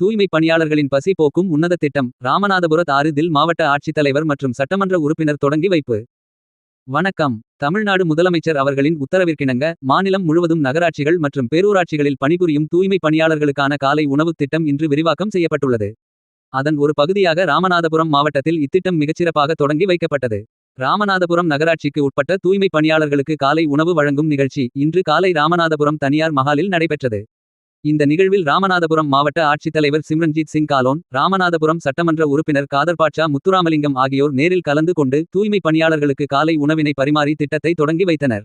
தூய்மை பணியாளர்களின் பசி போக்கும் உன்னத திட்டம் ராமநாதபுர ஆறுதில் மாவட்ட ஆட்சித்தலைவர் மற்றும் சட்டமன்ற உறுப்பினர் தொடங்கி வைப்பு. வணக்கம். தமிழ்நாடு முதலமைச்சர் அவர்களின் உத்தரவிற்கிணங்க மாநிலம் முழுவதும் நகராட்சிகள் மற்றும் பேரூராட்சிகளில் பணிபுரியும் தூய்மை பணியாளர்களுக்கான காலை உணவுத் திட்டம் இன்று விரிவாக்கம் செய்யப்பட்டுள்ளது. அதன் ஒரு பகுதியாக ராமநாதபுரம் மாவட்டத்தில் இத்திட்டம் மிகச்சிறப்பாக தொடங்கி வைக்கப்பட்டது. ராமநாதபுரம் நகராட்சிக்கு உட்பட்ட தூய்மை பணியாளர்களுக்கு காலை உணவு வழங்கும் நிகழ்ச்சி இன்று காலை ராமநாதபுரம் தனியார் மஹாலில் நடைபெற்றது. இந்த நிகழ்வில் ராமநாதபுரம் மாவட்ட ஆட்சித்தலைவர் சிம்ரன்ஜித் சிங் காலோன் ராமநாதபுரம் சட்டமன்ற உறுப்பினர் காதர் பாட்சா முத்துராமலிங்கம் ஆகியோர் நேரில் கலந்து கொண்டு தூய்மை பணியாளர்களுக்கு காலை உணவினை பரிமாறி திட்டத்தை தொடங்கி வைத்தனர்.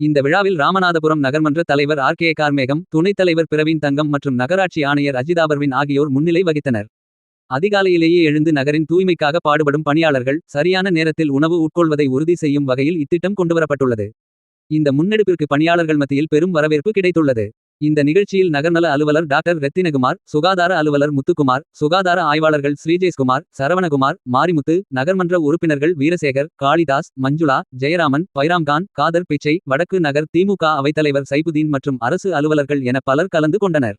இந்த விழாவில் ராமநாதபுரம் நகர்மன்ற தலைவர் ஆர். கே. கார்மேகம் துணைத் தலைவர் பிரவீன் தங்கம் மற்றும் நகராட்சி ஆணையர் அஜிதாபர்வின் ஆகியோர் முன்னிலை வகித்தனர். அதிகாலையிலேயே எழுந்து நகரின் தூய்மைக்காக பாடுபடும் பணியாளர்கள் சரியான நேரத்தில் உணவு உட்கொள்வதை உறுதி செய்யும் வகையில் இத்திட்டம் கொண்டுவரப்பட்டுள்ளது. இந்த முன்னெடுப்பிற்கு பணியாளர்கள் மத்தியில் பெரும் வரவேற்பு கிடைத்துள்ளது. இந்த நிகழ்ச்சியில் நகர்நல அலுவலர் டாக்டர் ரெத்தினகுமார் சுகாதார அலுவலர் முத்துக்குமார் சுகாதார ஆய்வாளர்கள் ஸ்ரீஜேஷ்குமார் சரவணகுமார் மாரிமுத்து நகர்மன்ற உறுப்பினர்கள் வீரசேகர் காளிதாஸ் மஞ்சுளா ஜெயராமன் பைராம்கான் காதர் பிச்சை வடக்கு நகர் திமுக அவைத்தலைவர் சைபுதீன் மற்றும் அரசு அலுவலர்கள் என பலர் கலந்து கொண்டனர்.